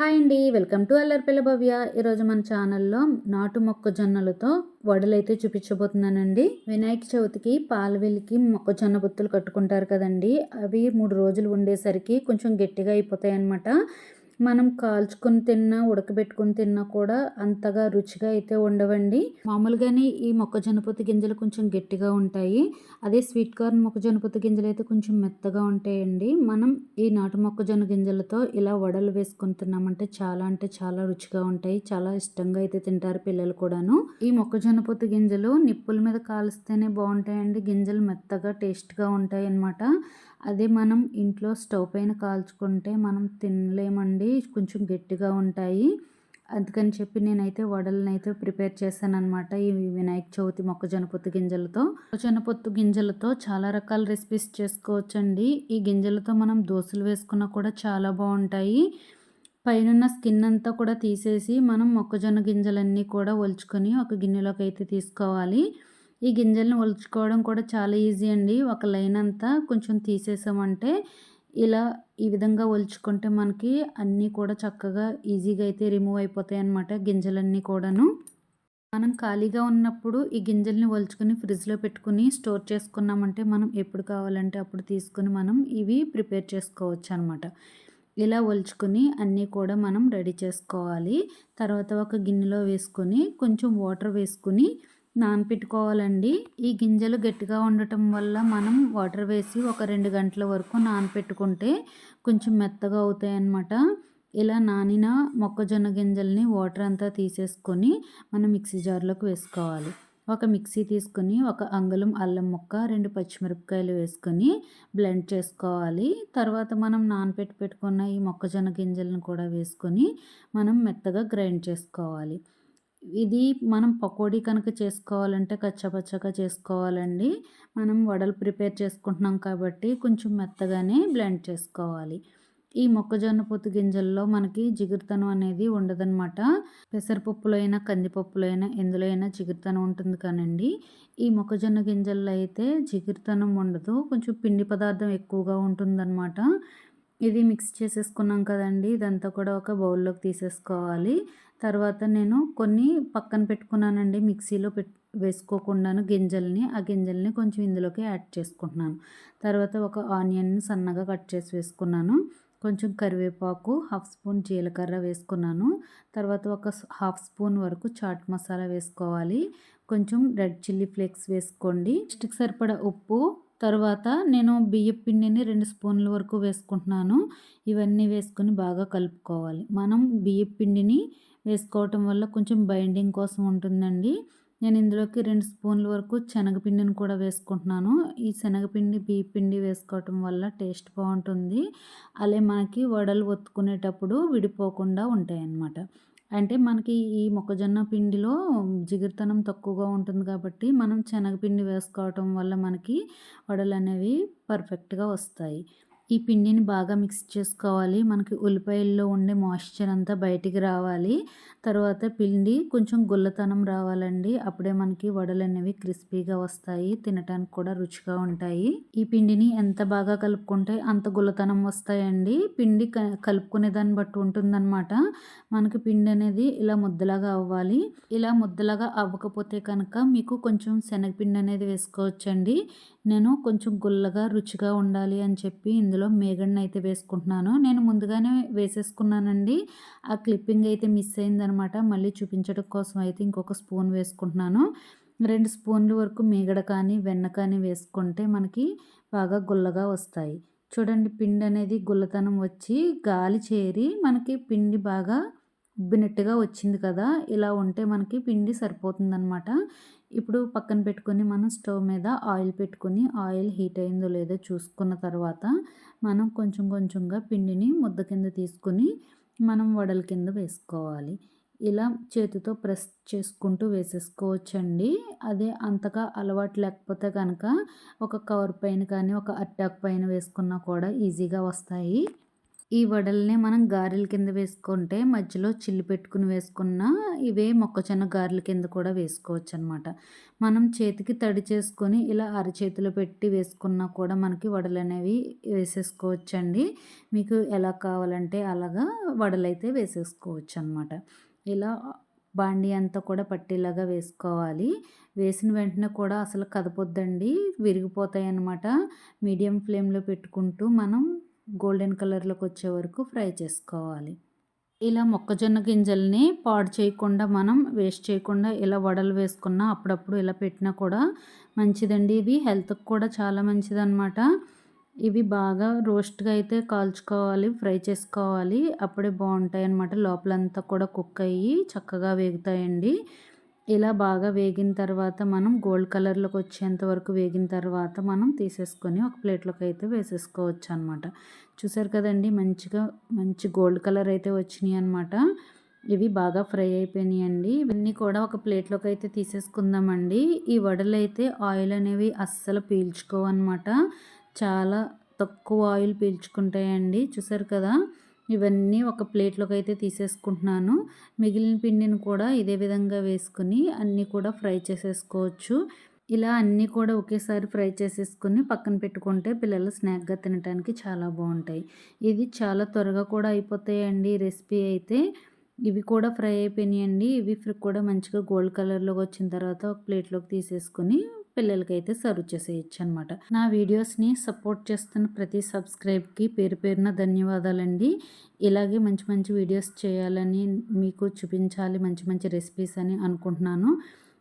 Hi అండి. Welcome to Allaripilla Bhavya. ఈరోజు మన ఛానల్లో నాటు మొక్కజొన్నలతో వడలైతే చూపించబోతున్నానండి. వినాయక చవితికి పాలవెల్లికి మొక్కజొన్న బుత్తులు కట్టుకుంటారు కదండి. అవి మూడు రోజులు ఉండేసరికి కొంచెం గట్టిగా అయిపోతాయి అన్నమాట మనం కాల్చుకొని తిన్నా ఉడకబెట్టుకొని తిన్నా కూడా అంతగా రుచిగా అయితే ఉండవండి. మామూలుగానే ఈ మొక్కజొన్న పొత్తు గింజలు కొంచెం గట్టిగా ఉంటాయి. అదే స్వీట్ కార్న్ మొక్కజొన్న పొత్తు గింజలు అయితే కొంచెం మెత్తగా ఉంటాయండి. మనం ఈ నాటు మొక్కజొన్న గింజలతో ఇలా వడలు వేసుకొని తిన్నామంటే చాలా అంటే చాలా రుచిగా ఉంటాయి. చాలా ఇష్టంగా అయితే తింటారు పిల్లలు కూడాను. ఈ మొక్కజొన్న పొత్తు గింజలు నిప్పుల మీద కాల్స్తేనే బాగుంటాయండి. గింజలు మెత్తగా టేస్ట్గా ఉంటాయి అన్నమాట అదే మనం ఇంట్లో స్టవ్ పైన కాల్చుకుంటే మనం తినలేమండి. కొంచెం గట్టిగా ఉంటాయి. అందుకని చెప్పి నేనైతే వడలను అయితే ప్రిపేర్ చేశాను అనమాట ఈ వినాయక చవితి మొక్కజొన్న పొత్తు గింజలతో. మొక్కజొన్న పొత్తు గింజలతో చాలా రకాల రెసిపీస్ చేసుకోవచ్చండి. ఈ గింజలతో మనం దోశలు వేసుకున్నా కూడా చాలా బాగుంటాయి. పైన స్కిన్ అంతా కూడా తీసేసి మనం మొక్కజొన్న గింజలన్నీ కూడా ఒలుచుకొని ఒక గిన్నెలోకి అయితే తీసుకోవాలి. ఈ గింజలను ఒలుచుకోవడం కూడా చాలా ఈజీ అండి. ఒక లైన్ అంతా కొంచెం తీసేసామంటే ఇలా ఈ విధంగా ఒలుచుకుంటే మనకి అన్నీ కూడా చక్కగా ఈజీగా అయితే రిమూవ్ అయిపోతాయి అన్నమాట గింజలన్నీ కూడాను. మనం ఖాళీగా ఉన్నప్పుడు ఈ గింజల్ని ఒలుచుకొని ఫ్రిడ్జ్లో పెట్టుకుని స్టోర్ చేసుకున్నామంటే మనం ఎప్పుడు కావాలంటే అప్పుడు తీసుకుని మనం ఇవి ప్రిపేర్ చేసుకోవచ్చు అనమాట ఇలా ఒలుచుకొని అన్నీ కూడా మనం రెడీ చేసుకోవాలి. తర్వాత ఒక గిన్నెలో వేసుకొని కొంచెం వాటర్ వేసుకుని నానపెట్టుకోవాలండి. ఈ గింజలు గట్టిగా ఉండటం వల్ల మనం వాటర్ వేసి ఒక రెండు గంటల వరకు నానపెట్టుకుంటే కొంచెం మెత్తగా అవుతాయి అన్నమాట ఇలా నానిన మొక్కజొన్న గింజల్ని వాటర్ అంతా తీసేసుకొని మనం మిక్సీ జార్లోకి వేసుకోవాలి. ఒక మిక్సీ తీసుకొని ఒక అంగుళం అల్లం ముక్క రెండు పచ్చిమిరపకాయలు వేసుకొని బ్లెండ్ చేసుకోవాలి. తర్వాత మనం నానపెట్టి పెట్టుకున్న ఈ మొక్కజొన్న గింజలను కూడా వేసుకొని మనం మెత్తగా గ్రైండ్ చేసుకోవాలి. ఇది మనం పకోడీ కనుక చేసుకోవాలంటే కచ్చపచ్చగా చేసుకోవాలండి. మనం వడలు ప్రిపేర్ చేసుకుంటున్నాం కాబట్టి కొంచెం మెత్తగానే బ్లెండ్ చేసుకోవాలి. ఈ మొక్కజొన్న పొత్తు గింజల్లో మనకి జిగురుతనం అనేది ఉండదనమాట పెసరపప్పులో అయినా కందిపప్పులో అయినా ఎందులో అయినా జిగురుతనం ఉంటుంది కానండి. ఈ మొక్కజొన్న గింజల్లో అయితే జిగురుతనం ఉండదు. కొంచెం పిండి పదార్థం ఎక్కువగా ఉంటుందన్నమాట. ఇది మిక్స్ చేసేసుకున్నాం కదండి. ఇదంతా కూడా ఒక బౌల్లోకి తీసేసుకోవాలి. తర్వాత నేను కొన్ని పక్కన పెట్టుకున్నానండి. మిక్సీలో పెట్ వేసుకోకుండాను గింజల్ని ఆ గింజల్ని కొంచెం ఇందులోకి యాడ్ చేసుకుంటున్నాను. తర్వాత ఒక ఆనియన్ని సన్నగా కట్ చేసి వేసుకున్నాను. కొంచెం కరివేపాకు హాఫ్ స్పూన్ జీలకర్ర వేసుకున్నాను. తర్వాత ఒక హాఫ్ స్పూన్ వరకు చాట్ మసాలా వేసుకోవాలి. కొంచెం రెడ్ చిల్లీ ఫ్లేక్స్ వేసుకోండి. నెక్స్ట్కి సరిపడా ఉప్పు తర్వాత నేను బియ్యం పిండిని రెండు స్పూన్ల వరకు వేసుకుంటున్నాను. ఇవన్నీ వేసుకొని బాగా కలుపుకోవాలి. మనం బియ్యం పిండిని వేసుకోవటం వల్ల కొంచెం బైండింగ్ కోసం ఉంటుందండి. నేను ఇందులోకి రెండు స్పూన్ల వరకు శనగపిండిని కూడా వేసుకుంటున్నాను. ఈ శనగపిండి బియ్యపిండి వేసుకోవటం వల్ల టేస్ట్ బాగుంటుంది. అలాగే మనకి వడలు ఒత్తుకునేటప్పుడు విడిపోకుండా ఉంటాయన్నమాట. అంటే మనకి ఈ మొక్కజొన్న పిండిలో జిగురుతనం తక్కువగా ఉంటుంది కాబట్టి మనం శనగపిండి వేసుకోవటం వల్ల మనకి వడలు అనేవి పర్ఫెక్ట్గా వస్తాయి. ఈ పిండిని బాగా మిక్స్ చేసుకోవాలి. మనకి ఉల్లిపాయల్లో ఉండే మాయిశ్చర్ అంతా బయటికి రావాలి. తర్వాత పిండి కొంచెం గుల్లతనం రావాలండి. అప్పుడే మనకి వడలు అనేవి క్రిస్పీగా వస్తాయి. తినటానికి కూడా రుచిగా ఉంటాయి. ఈ పిండిని ఎంత బాగా కలుపుకుంటే అంత గుల్లతనం వస్తాయండి. పిండి కలుపుకునే దాన్ని బట్టి ఉంటుందన్నమాట. మనకి పిండి అనేది ఇలా ముద్దలాగా అవ్వాలి. ఇలా ముద్దలాగా అవ్వకపోతే కనుక మీకు కొంచెం శనగపిండి అనేది వేసుకోవచ్చండి. నేను కొంచెం గుల్లగా రుచిగా ఉండాలి అని చెప్పి ఇందులో మేగడ్ని అయితే వేసుకుంటున్నాను. నేను ముందుగానే వేసేసుకున్నానండి. ఆ క్లిప్పింగ్ అయితే మిస్ అయిందనమాట. మళ్ళీ చూపించడం కోసం అయితే ఇంకొక స్పూన్ వేసుకుంటున్నాను. రెండు స్పూన్ల వరకు మేగడ కానీ వెన్న కానీ వేసుకుంటే మనకి బాగా గుల్లగా వస్తాయి. చూడండి పిండి అనేది గుల్లతనం వచ్చి గాలి చేరి మనకి పిండి బాగా ఉబ్బినట్టుగా వచ్చింది కదా! ఇలా ఉంటే మనకి పిండి సరిపోతుందనమాట ఇప్పుడు పక్కన పెట్టుకొని మనం స్టవ్ మీద ఆయిల్ పెట్టుకొని ఆయిల్ హీట్ అయిందో లేదో చూసుకున్న తర్వాత మనం కొంచెం కొంచెంగా పిండిని ముద్ద కింద తీసుకొని మనం వడల కింద వేసుకోవాలి. ఇలా చేతితో ప్రెస్ చేసుకుంటూ వేసేసుకోవచ్చండి. అదే అంతగా అలవాటు లేకపోతే కనుక ఒక కవర్ పైన కానీ ఒక అట్టాక్ పైన వేసుకున్నా కూడా ఈజీగా వస్తాయి. ఈ వడల్ని మనం గారెల కింద వేసుకుంటే మధ్యలో చిల్లి పెట్టుకుని వేసుకున్న ఇవే మొక్కజొన్న గారెల కింద కూడా వేసుకోవచ్చు అనమాట మనం చేతికి తడి చేసుకొని ఇలా అరచేతిలో పెట్టి వేసుకున్నా కూడా మనకి వడలు అనేవి వేసేసుకోవచ్చండి. మీకు ఎలా కావాలంటే అలాగా వడలైతే వేసేసుకోవచ్చు అనమాట ఇలా బాండి అంతా కూడా పట్టేలాగా వేసుకోవాలి. వేసిన వెంటనే కూడా అసలు కదపొద్దండి విరిగిపోతాయి అన్నమాట మీడియం ఫ్లేమ్లో పెట్టుకుంటూ మనం గోల్డెన్ కలర్లోకి వచ్చే వరకు ఫ్రై చేసుకోవాలి. ఇలా మొక్కజొన్న గింజల్ని పాడు చేయకుండా మనం వేస్ట్ చేయకుండా ఇలా వడలు వేసుకున్నా అప్పుడప్పుడు ఇలా పెట్టినా కూడా మంచిదండి. ఇవి హెల్త్కి కూడా చాలా మంచిదన్నమాట. ఇవి బాగా రోస్ట్గా అయితే కాల్చుకోవాలి ఫ్రై చేసుకోవాలి. అప్పుడే బాగుంటాయి అన్నమాట లోపలంతా కూడా కుక్ అయ్యి చక్కగా వేగుతాయండి. ఇలా బాగా వేగిన తర్వాత మనం గోల్డ్ కలర్లోకి వచ్చేంత వరకు వేగిన తర్వాత మనం తీసేసుకొని ఒక ప్లేట్లోకి అయితే వేసేసుకోవచ్చు అనమాట చూసారు కదండి మంచిగా మంచి గోల్డ్ కలర్ అయితే వచ్చినాయి అనమాట ఇవి బాగా ఫ్రై అయిపోయినాయండి ఇవన్నీ కూడా ఒక ప్లేట్లోకి అయితే తీసేసుకుందామండి. ఈ వడలు అయితే ఆయిల్ అనేవి అస్సలు పీల్చుకోవన్నమాట చాలా తక్కువ ఆయిల్ పీల్చుకుంటాయండి. చూసారు కదా ఇవన్నీ ఒక ప్లేట్లోకి అయితే తీసేసుకుంటున్నాను. మిగిలిన పిండిని కూడా ఇదే విధంగా వేసుకుని అన్నీ కూడా ఫ్రై చేసేసుకోవచ్చు. ఇలా అన్నీ కూడా ఒకేసారి ఫ్రై చేసేసుకుని పక్కన పెట్టుకుంటే పిల్లలు స్నాక్గా తినడానికి చాలా బాగుంటాయి. ఇది చాలా త్వరగా కూడా అయిపోతాయండి రెసిపీ అయితే. ఇవి కూడా ఫ్రై అయిపోయినాయండి. ఇవి కూడా మంచిగా గోల్డ్ కలర్లోకి వచ్చిన తర్వాత ఒక ప్లేట్లోకి తీసేసుకుని పిల్లలకైతే సర్వ్ చేసేయచ్చు అనమాట నా వీడియోస్ని సపోర్ట్ చేస్తున్న ప్రతి సబ్స్క్రైబ్కి పేరు పేరున ధన్యవాదాలండి. ఇలాగే మంచి మంచి వీడియోస్ చేయాలని మీకు చూపించాలి మంచి మంచి రెసిపీస్ అని అనుకుంటున్నాను.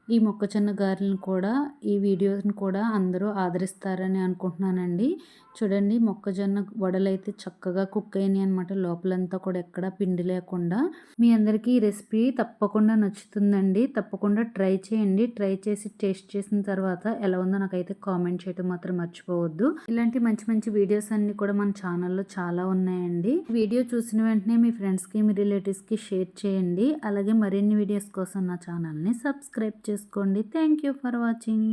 ఈ మొక్కజొన్న గారెలను కూడా ఈ వీడియోని కూడా అందరూ ఆదరిస్తారని అనుకుంటున్నానండి. చూడండి మొక్కజొన్న వడలైతే చక్కగా కుక్ అయినాయి అనమాట లోపలంతా కూడా ఎక్కడ పిండి లేకుండా. మీ అందరికీ ఈ రెసిపీ తప్పకుండా నచ్చుతుందండి. తప్పకుండా ట్రై చేయండి. ట్రై చేసి టేస్ట్ చేసిన తర్వాత ఎలా ఉందో నాకైతే కామెంట్ చేయడం మాత్రం మర్చిపోవద్దు. ఇలాంటి మంచి మంచి వీడియోస్ అన్ని కూడా మన ఛానల్లో చాలా ఉన్నాయండి. వీడియో చూసిన వెంటనే మీ ఫ్రెండ్స్కి మీ రిలేటివ్స్కి షేర్ చేయండి. అలాగే మరిన్ని వీడియోస్ కోసం నా ఛానల్ని సబ్స్క్రైబ్ చేసుకోండి. Thank you for watching.